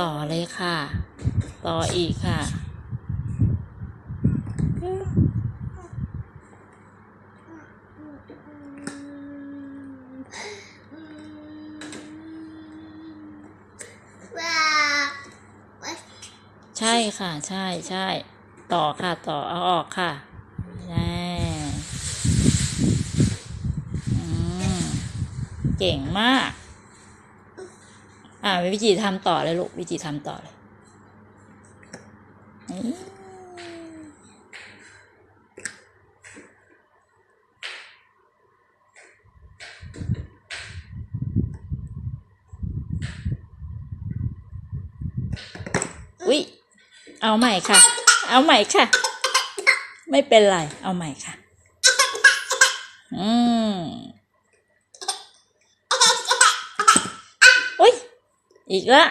ต่อเลยค่ะ ต่ออีกค่ะว้าใช่ค่ะ ใช่ใช่ ต่อค่ะ ต่อ เอาออกค่ะแน่อืมเก่งมาก อ่าวิจิทำต่อเลยลูกวิจิทำต่อเลยอุ๊ยเอาใหม่ค่ะ เอาใหม่ค่ะ ไม่เป็นไร เอาใหม่ค่ะ อืม อุ้ย อีกละ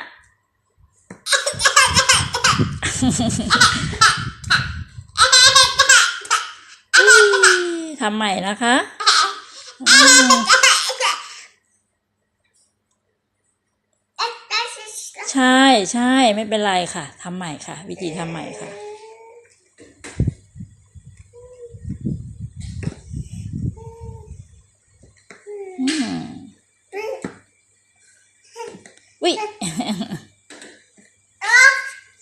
อุ๊ยทำใหม่นะคะอืมใช่ใช่ไม่เป็นไรค่ะทำใหม่ค่ะ วิธีทำใหม่ค่ะ วิ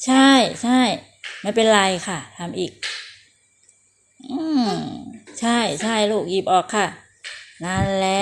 ใช่ใช่ไม่เป็นไรค่ะทำอีก อืมใช่ใช่ลูกหยิบออกค่ะ นั่นแหละ